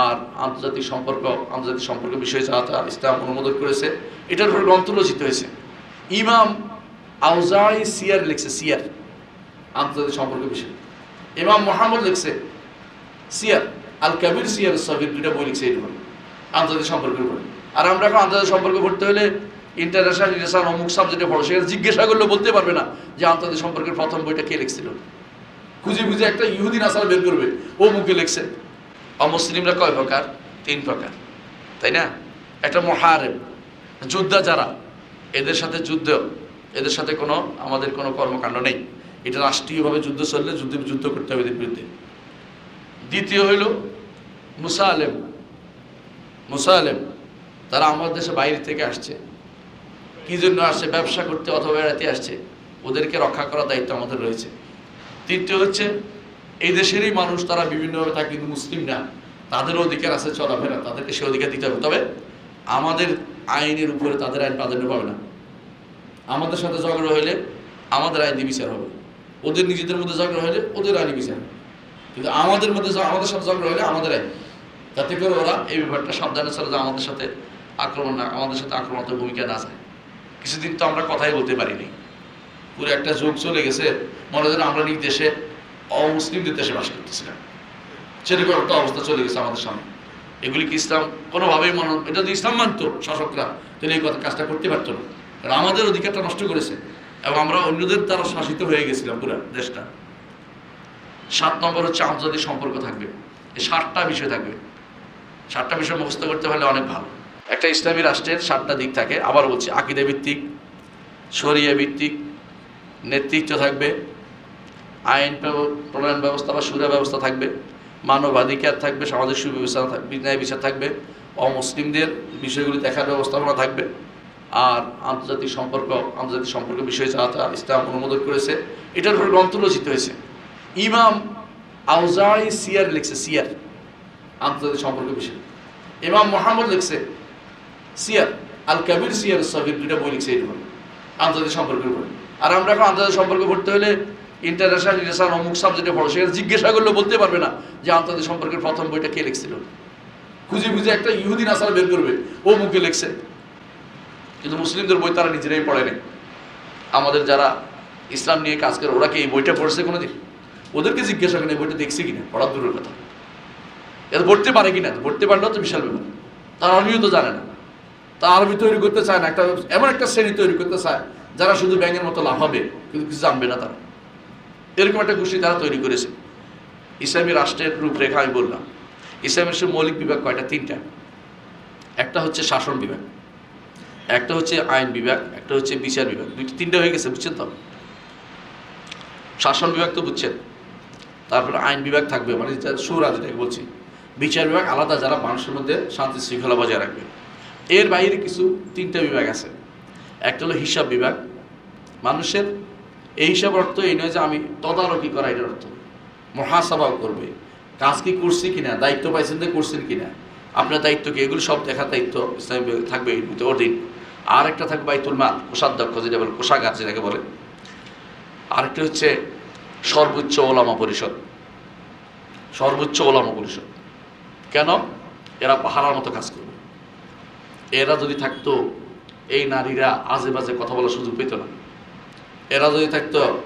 আর আন্তর্জাতিক সম্পর্ক আন্তর্জাতিক সম্পর্ক বিষয়ে যা যা ইসলাম অনুমোদন করেছে, এটার উপর গ্রন্থ রচিত হয়েছে। ইমাম আউজাই সিয়ার লিখছে, সিয়ার, আন্তর্জাতিক সম্পর্ক বিষয়ে। ইমাম মোহাম্মদ লিখছে, সিয়ার আল কাবির সিয়ার সবির দুইটা বই লিখছে এর উপরে, আন্তর্জাতিক সম্পর্কের উপরে। আর আমরা এখন আন্তর্জাতিক সম্পর্ক পড়তে হলে ইন্টারন্যাশনাল রিলেশন অমুক সাবজেক্টে পড়ো, সেখানে জিজ্ঞাসা করলে বলতে পারবে না যে আন্তর্জাতিক সম্পর্কের প্রথম বইটা কে লিখছিল। খুঁজে খুঁজে একটা ইহুদিন আসার বের করবে ও মুখে লিখছে। অমুসলিমরা কয় প্রকার? তিন প্রকার। তাই না? একটা মহারেম যোদ্ধা যারা, এদের সাথে যুদ্ধ এদের সাথে কোনো, আমাদের কোনো কর্মকাণ্ড নেই। এটা রাষ্ট্রীয়ভাবে যুদ্ধ চললে যুদ্ধ যুদ্ধ করতে হবে এদের বিরুদ্ধে। দ্বিতীয় হইল মুসা আলেম। মুসা আলেম, তারা আমাদের দেশে বাইরে থেকে আসছে। কী জন্য আসছে? ব্যবসা করতে অথবা বেড়াতে আসছে। ওদেরকে রক্ষা করার দায়িত্ব আমাদের রয়েছে। তৃতীয় হচ্ছে এই দেশেরই মানুষ তারা বিভিন্নভাবে থাকে, কিন্তু মুসলিম না। তাদেরও অধিকার আছে চলাফেরা, তাদেরকে সে অধিকার দিতে হবে। তবে আমাদের আইনের উপরে তাদের আইন প্রাধান্য পাবে না। আমাদের সাথে ঝগড়া হইলে আমাদের আইন বিচার হবে। ওদের নিজেদের মধ্যে ঝগড়া হলে ওদের আইনি বিচার কিন্তু আমাদের মধ্যে আমাদের সাথে ঝগড়া হলে আমাদের আইন। যাতে করে ওরা এই ব্যাপারটা সাবধানে চলে যে আমাদের সাথে আক্রমণ না আমাদের সাথে আক্রমণাত্মক ভূমিকা না যায় কিছুদিন তো আমরা কথাই বলতে পারিনি। পুরো একটা যুগ চলে গেছে, মনে হয় আমরা নিজ দেশে অমুসলিমদের দেশে বাস করতেছিলাম সেরকম একটা অবস্থা চলে গেছে আমাদের সামনে। এগুলি কি ইসলাম? কোনোভাবেই মনে, এটা যদি ইসলাম মানতো, শাসকরা, তাহলে এই কথা কাজটা করতে পারতো না। কারণ আমাদের অধিকারটা নষ্ট করেছে এবং আমরা অন্যদের দ্বারা শাসিত হয়ে গেছিলাম পুরো দেশটা। সাত নম্বর হচ্ছে আন্তর্জাতিক সম্পর্ক থাকবে। এই সাতটা বিষয় থাকবে। সাতটা বিষয় মুখস্থ করতে পারলে অনেক ভালো। একটা ইসলামী রাষ্ট্রের সাতটা দিক থাকে। আবার বলছি, আকিদা ভিত্তিক, শরিয়া ভিত্তিক, নেতৃত্ব থাকবে আইন প্রণয়ন ব্যবস্থা বা সুরা ব্যবস্থা থাকবে। মানবাধিকার থাকবে, সামাজিক থাকবে ন্যায় বিচার থাকবে। অমুসলিমদের বিষয়গুলি দেখার ব্যবস্থাপনা থাকবে। আর আন্তর্জাতিক সম্পর্ক আন্তর্জাতিক সম্পর্ক বিষয়ে যা যা ইসলাম অনুমোদন করেছে, এটার উপর গ্রন্থ রচিত হয়েছে। ইমাম আউজাই সিয়ার লিখছে, সিয়ার, আন্তর্জাতিক সম্পর্ক বিষয়ে। ইমাম মোহাম্মদ লিখছে, সিয়ার আল কাবির সিয়ার সবির দুইটা বই লিখছে এর উপরে আন্তর্জাতিক সম্পর্কের উপরে। আর আমরা এখন আন্তর্জাতিক সম্পর্ক পড়তে হলে ইন্টারন্যাশনাল রিলেশন অমুক সাবজেক্টে পড়ো। সেখানে জিজ্ঞাসা করলে বলতে পারবে না যে আন্তর্জাতিক সম্পর্কের প্রথম বইটা কে লিখছিল। খুঁজে খুঁজে একটা ইহুদিন আসার বের করবে। ও মুখে লিখছে। কিন্তু মুসলিমদের বই তারা নিজেরাই পড়ে নেই। আমাদের যারা ইসলাম নিয়ে কাজ করে, ওরা কি এই বইটা পড়ছে কোনোদিন? ওদেরকে জিজ্ঞাসা করেন এই বইটা দেখছে কিনা? পড়ার দূরের কথা। এটা পড়তে পারে কিনা? পড়তে পারলেও তো বিশাল ব্যাপার। তার আরবিও তো জানে না। তা আরবি তৈরি করতে চায় না। একটা, এমন একটা শ্রেণি তৈরি করতে চায়, যারা শুধু ব্যাঙের মতো লাভ হবে কিন্তু কিছু জানবে না তারা। এরকম একটা গোষ্ঠী তারা তৈরি করেছে। ইসলামী রাষ্ট্রের রূপরেখা আমি বললাম। ইসলামের সে মৌলিক বিভাগ কয়টা? তিনটা। একটা হচ্ছে শাসন বিভাগ, একটা হচ্ছে আইন বিভাগ, একটা হচ্ছে বিচার বিভাগ। দুইটা তিনটা হয়ে গেছে, বুঝছেন তো? শাসন বিভাগ তো বুঝছেন। তারপরে আইন বিভাগ থাকবে মানে যারা সুরা যেটাকে বলছি। বিচার বিভাগ আলাদা, যারা মানুষের মধ্যে শান্তি শৃঙ্খলা বজায় রাখবে। এর বাইরে কিছু তিনটা বিভাগ আছে। একটা হলো হিসাব বিভাগ। মানুষের এই হিসাব অর্থ এই নয় যে আমি তদারকি করা এটার অর্থ। মহাসভাও করবে। কাজ কি করছি কিনা? দায়িত্ব পাইছেন যে করছেন কিনা? আপনার দায়িত্ব কি? এগুলো সব দেখার দায়িত্ব ইসলামী থাকবে এর অধীন আর একটা থাকবে বাইতুল মাল, কোষাধ্যক্ষ যেটা বলে কোষাগার যেটাকে বলে। আরেকটা হচ্ছে সর্বোচ্চ ওলামা পরিষদ। সর্বোচ্চ ওলামা পরিষদ। কেন? এরা পাহারার মতো কাজ করবে। এরা যদি থাকতো, এই নারীরা আজে বাজে কথা বলার সুযোগ পেত না। এরা যদি থাকতো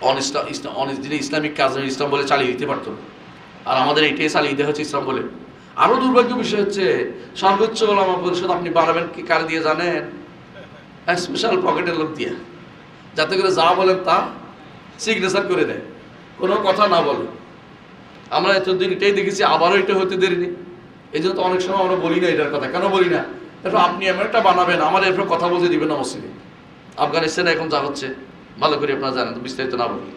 অনিসলাম ইসলাম অনিস যিনি ইসলামিক কাজ ইসলাম বলে চালিয়ে দিতে পারতো। আর আমাদের এইটাই চালিয়ে দেওয়া হচ্ছে ইসলাম বলে। আরও দুর্ভাগ্য বিষয় হচ্ছে, সর্বোচ্চ ওলামা পরিষদ আপনি বাড়াবেন কি কার দিয়ে জানেন? স্পেশাল পকেটের লোক দিয়ে। যাতে করে যা বলেন তা সিগনেচার করে দেয়। কোনো কথা না বলে। আমরা এতদিন এটাই দেখেছি, আবারও এটা হতে দেরি এই জন্য তো অনেক সময় আমরা বলি না এটার কথা। কেন বলি না? একটু আপনি এমন একটা বানাবেন, আমার এরপর কথা বলতে দিবেন না মসজিদে। আফগানিস্তানে এখন যা হচ্ছে। ভালো করে আপনারা জানেন বিস্তারিত না বলি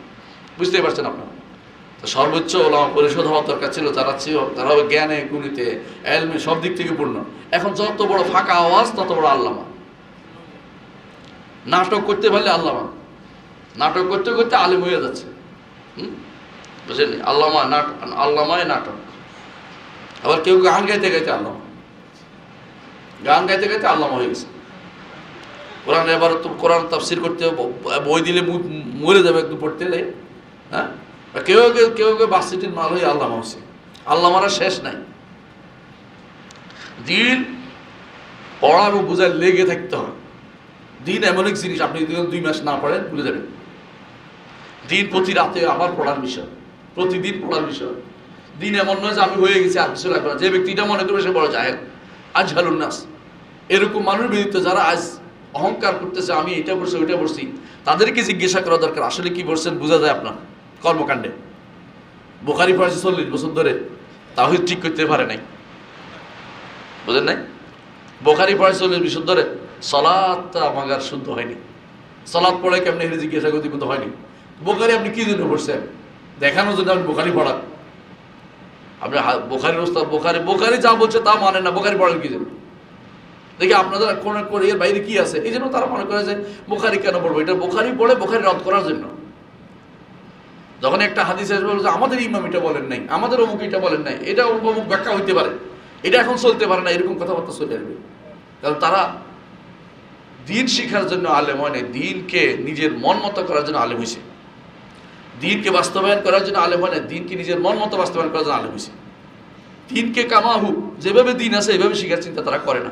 বুঝতেই পারছেন আপনারা। তো সর্বোচ্চ ওলামা পরিষদ হওয়ার দরকার ছিল, যারা ছিল, তারা হবে জ্ঞানে, গুণিতে, এলমে সব দিক থেকে পূর্ণ। এখন যত বড় ফাঁকা আওয়াজ, তত বড় আল্লামা। নাটক করতে পারলে আল্লামা। নাটক করতে করতে আলিম হয়ে যাচ্ছে। হুম? বুঝলেন? আল্লামা নাট আল্লামায় নাটক। আবার কেউ গান গাইতে গাইতে আল্লামা। গান গাইতে গাইতে আল্লামা হয়ে গেছে। কোরআন এবার তো কোরআন তাফসির করতে বই দিলে মরে যাবে একটু পড়তে দেয় হ্যাঁ? কেউ কেউ কেউ কেউ বাসিটির মাল হয়ে আল্লামা হচ্ছে আল্লামারা শেষ নাই। দিন পড়া এবং বোঝায় লেগে থাকতে হয় দিন এমন এক জিনিস, আপনি যদি দুই মাস না পড়েন, ভুলে যাবেন। দিন প্রতি রাতে আবার পড়ার বিষয়, প্রতিদিন পড়ার বিষয়। দিন এমন নয় যে আমি হয়ে গেছি আর কিছু লাগবে না। যে ব্যক্তিটা মনে করবে সে বড় জাহেল। আজ নাস। এরকম মানুষ বিরুদ্ধে যারা আজ অহংকার করতেছে, আমি এটা করছি ওইটা করছি তাদেরকে জিজ্ঞাসা করা দরকার, আসলে কি বলছেন, বোঝা যায় আপনার কর্মকাণ্ডে। বোখারি পড়াচ্ছে চল্লিশ বছর ধরে তাও ঠিক করতে পারে নাই। বুঝেন নাই? বোখারি পড়ায় চল্লিশ বছর ধরে সলাদটা আমার শুদ্ধ হয়নি। সলাদ পড়ে কেমনি হেরে জিজ্ঞাসা করতে কিন্তু হয়নি। বোখারি আপনি কি জন্য পড়ছেন? দেখানোর জন্য আপনি বোখারি পড়ান। আপনি বোখারির ওস্তাদ, বোখারি বোখারি যা বলছে তা মানে না, বোখারি পড়েন কি জন্য? দেখি আপনাদের কোন এর বাইরে কি আছে? এই জন্য তারা মনে করে যে বোখারি কেন পড়ব? এটা বোখারি পড়ে বোখারি রদ করার জন্য। যখন একটা হাদিস আসবে বলছে আমাদের ইমাম এটা বলেন নাই, আমাদের অমুক এটা বলেন নাই, এটা অমুক অমুক ব্যাখ্যা হইতে পারে। এটা এখন চলতে পারে না, এরকম কথাবার্তা চলে আসবে। কারণ তারা দিন শিখার জন্য আলেম হয় নাই, দিনকে নিজের মন মতো করার জন্য আলেম হয়েছে দিনকে বাস্তবায়ন করার জন্য আলেম হয় না দিনকে নিজের মন মতো বাস্তবায়ন করার জন্য আলেম হয়েছে দিনকে কামাহু, যেভাবে দিন আছে, এভাবে শিখার চিন্তা তারা করে না।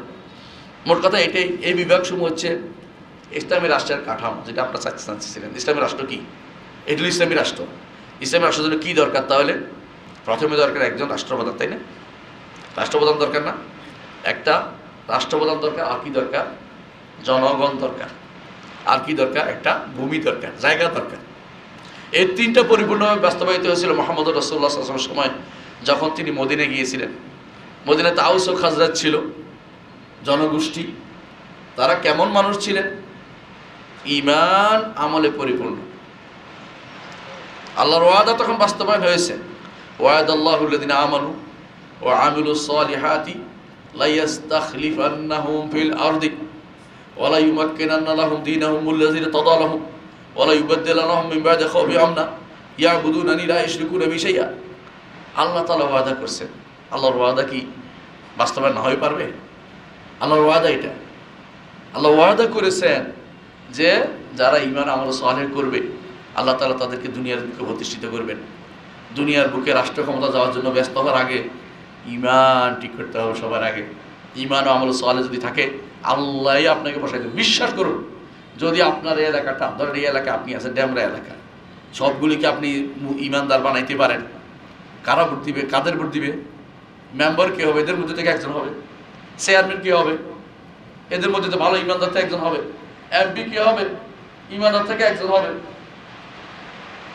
মোট কথা এটাই, এই বিভাগসমূহ হচ্ছে ইসলামী রাষ্ট্রের কাঠামো, যেটা আপনারা চাচ্ছিলেন ইসলামী রাষ্ট্র কী? এটি ইসলামী রাষ্ট্র। ইসলামী রাষ্ট্রের জন্য কী দরকার তাহলে? প্রথমে দরকার একজন রাষ্ট্রপ্রধান, তাই না? রাষ্ট্রপ্রধান দরকার না? একটা রাষ্ট্রপ্রধান দরকার, আর কি দরকার? জনগণ দরকার। আর কি দরকার? একটা ভূমি দরকার, জায়গা দরকার। এই তিনটা পরিপূর্ণভাবে বাস্তবায়িত হয়েছিল মোহাম্মদ রসুল্লাহ আসলামের সময়, যখন তিনি মদিনে গিয়েছিলেন। মদিনাতে আউস ও খাজরাত ছিল। জনগোষ্ঠী, তারা কেমন মানুষ ছিলেন? ইমান আমলে পরিপূর্ণ। আল্লাহর ওয়াদা তখন বাস্তবায়ন হয়েছে। ওয়াদ আল্লাহুল্লাদিন আমানু ও আমিলু সালিহাতি লাইয়াস্তাখলিফান্নাহুম ফিল ওয়ালা আল্লাহ ওয়াদা করছেন। আল্লাহর ওয়াদা কি বাস্তবায়ন না হয়ে পারবে? আল্লাহর ওয়াদা এটা। আল্লাহ ওয়াদা করেছেন যে যারা ইমান আমল সালেহ করবে, আল্লাহ তাআলা তাদেরকে দুনিয়ার বুকে প্রতিষ্ঠিত করবেন। দুনিয়ার বুকে রাষ্ট্র ক্ষমতা যাওয়ার জন্য ব্যস্ত হওয়ার আগে ইমান ঠিক করতে হবে সবার আগে। ইমান ও আমল সালে যদি থাকে আল্লাহই আপনাকে বসাই দেবে। বিশ্বাস করুন, যদি আপনার এই এলাকাটা, ধরেন এই এলাকা আপনি আছেন ড্যামরা এলাকা সবগুলিকে আপনি ইমানদার বানাইতে পারেন? কারা ভোট দিবে? কাদের ভোট দিবে? মেম্বার কে হবে? এদের মধ্যে থেকে একজন হবে। চেয়ারম্যান কে হবে? এদের মধ্যে তো ভালো ইমানদার থেকে একজন হবে। এমপি কে হবে? ইমানদার থেকে একজন হবে।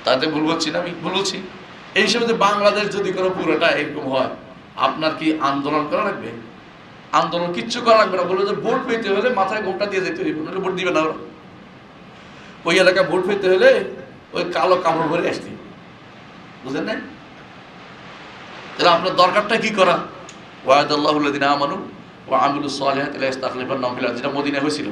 তাতে ভুল বলছি না আমি? ভুল বলছি। এই হিসেবে বাংলাদেশ যদি কোনো পুরোটা এরকম হয়, আপনার কি আন্দোলন করা লাগবে? আন্দোলন কিচ্ছু করা লাগবে না। বলে যে ভোট পেতে হলে মাথায় ঘোমটা দিয়ে যেতে হইব ভোট দিবে না ওরা। ওই এলাকায় ভোট পেতে হলে ওই কালো কামড় ভরে আসতে। বুঝলেন না তাহলে আপনার দরকারটা কি করা? ওয়াদ আল্লাহুল্লাদিন আমানু ও আমিরুল সালেহাত ইস্তাকলিফার ইস্তাখলিফান্নাহুম ফিল আরদি। যেটা মোদিনে হয়েছিল।